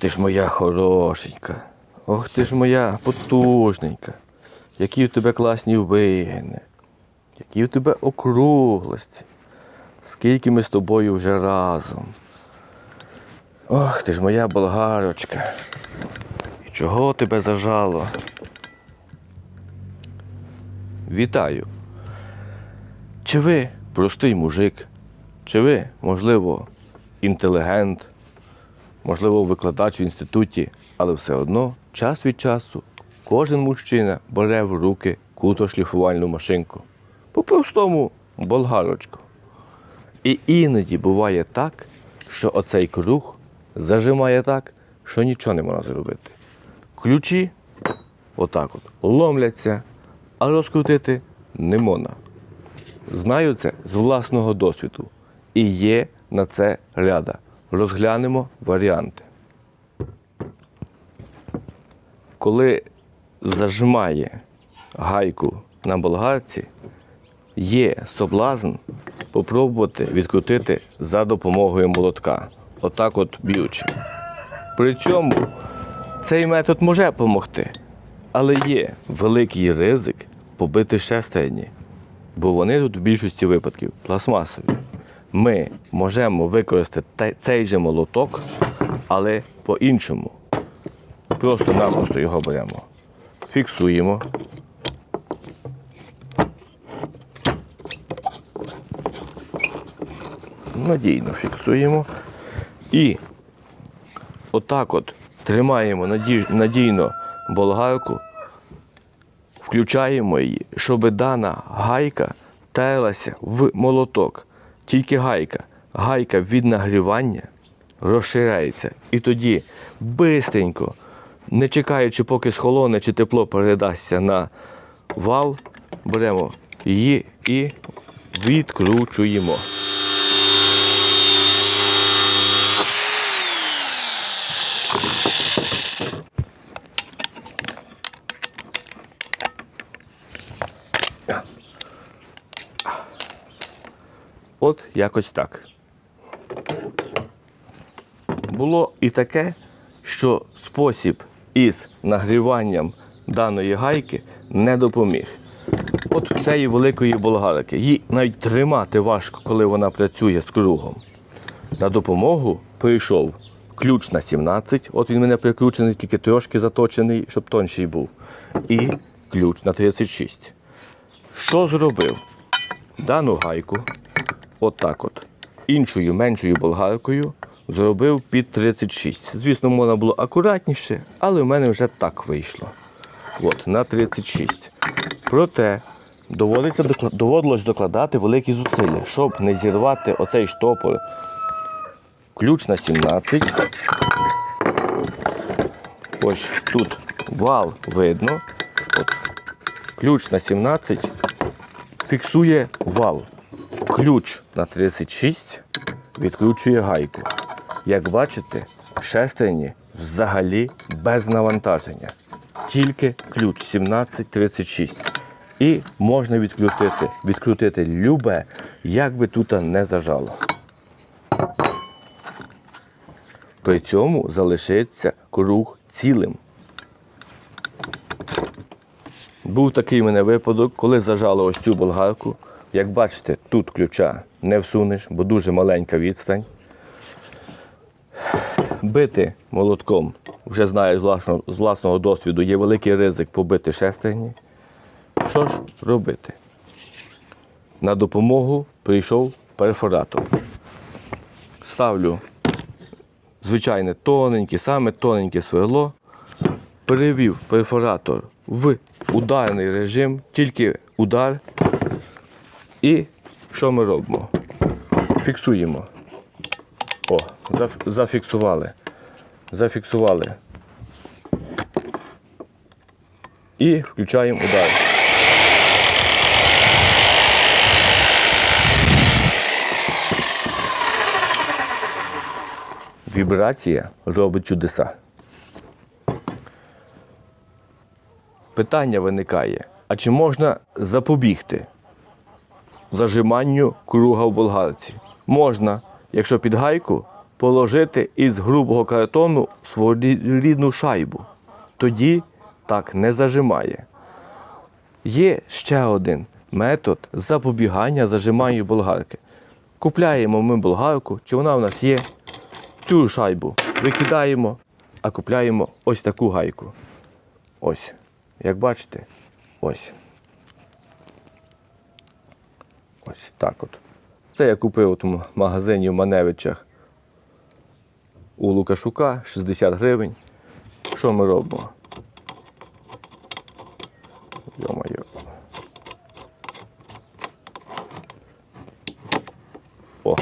ти ж моя хорошенька. Ох ти ж моя потужненька. Які в тебе класні вигини. Які в тебе округлості. Скільки ми з тобою вже разом. Ох, ти ж моя болгарочка. І чого тебе зажало? Вітаю. Чи ви простий мужик? Чи ви, можливо, інтелігент, можливо, викладач в інституті, але все одно час від часу кожен мужчина бере в руки кутошліфувальну машинку. По-простому болгарочку. І іноді буває так, що оцей круг зажимає так, що нічого не можна зробити. Ключі отак от ломляться, а розкрутити не можна. Знаю це з власного досвіду. І є на це ряда. Розглянемо варіанти. Коли зажимає гайку на болгарці, є соблазн попробувати відкрутити за допомогою молотка. Отак от б'ючи. При цьому цей метод може допомогти, але є великий ризик побити шестерні, бо вони тут в більшості випадків пластмасові. Ми можемо використати цей же молоток, але по-іншому. Просто-напросто його беремо, фіксуємо. Надійно фіксуємо. І отак от тримаємо надійно болгарку, включаємо її, щоб дана гайка терлася в молоток. Тільки гайка. Гайка від нагрівання розширяється. І тоді бистренько, не чекаючи, поки схолоне чи тепло передасться на вал, беремо її і відкручуємо. От якось так. Було і таке, що спосіб із нагріванням даної гайки не допоміг. От цієї великої болгарки. Її навіть тримати важко, коли вона працює з кругом. На допомогу прийшов ключ на 17, от він мене прикручений, тільки трошки заточений, щоб тонший був. І ключ на 36. Що зробив? Дану гайку, отак от, іншою меншою болгаркою зробив під 36. Звісно, можна було акуратніше, але в мене вже так вийшло. От, на 36. Проте доводиться, доводилось докладати великі зусилля, щоб не зірвати оцей штопор. Ключ на 17. Ось тут вал видно. От. Ключ на 17 фіксує вал. Ключ на 36 відкручує гайку. Як бачите, шестерні взагалі без навантаження. Тільки ключ 1736. І можна відкрутити, відкрутити любе, як би тут не зажало. При цьому залишиться круг цілим. Був такий в мене випадок, коли зажало ось цю болгарку. Як бачите, тут ключа не всунеш, бо дуже маленька відстань. Бити молотком, вже знаю з власного, досвіду, є великий ризик побити шестерні. Що ж робити? На допомогу прийшов перфоратор. Ставлю звичайне тоненьке, саме тоненьке сверло, перевів перфоратор в ударний режим, тільки удар. І що ми робимо? Фіксуємо. О, зафіксували. Зафіксували. І включаємо удар. Вібрація робить чудеса. Питання виникає: а чи можна запобігти зажиманню круга в болгарці? Можна, якщо під гайку положити із грубого картону своєрідну шайбу. Тоді так не зажимає. Є ще один метод запобігання зажиманню болгарки. Купляємо ми болгарку, чи вона в нас є, цю шайбу викидаємо, а купляємо ось таку гайку. Ось. Як бачите, ось. Ось так от. Це я купив у тому магазині в Маневичах у Лукашука 60 гривень. Що ми робимо? Йо-моє. О.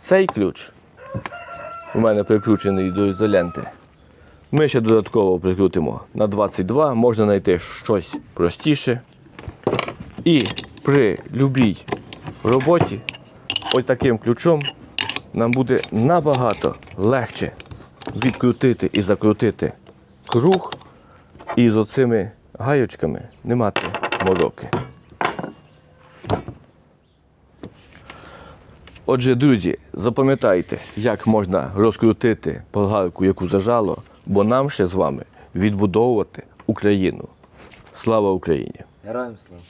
Цей ключ у мене прикручений до ізоленти. Ми ще додатково прикрутимо на 22, можна знайти щось простіше. І при любій роботі ось таким ключом нам буде набагато легше відкрутити і закрутити круг і з оцими гаючками не мати мороки. Отже, друзі, запам'ятайте, як можна розкрутити болгарку, яку зажало, бо нам ще з вами відбудовувати Україну. Слава Україні! Героям слава.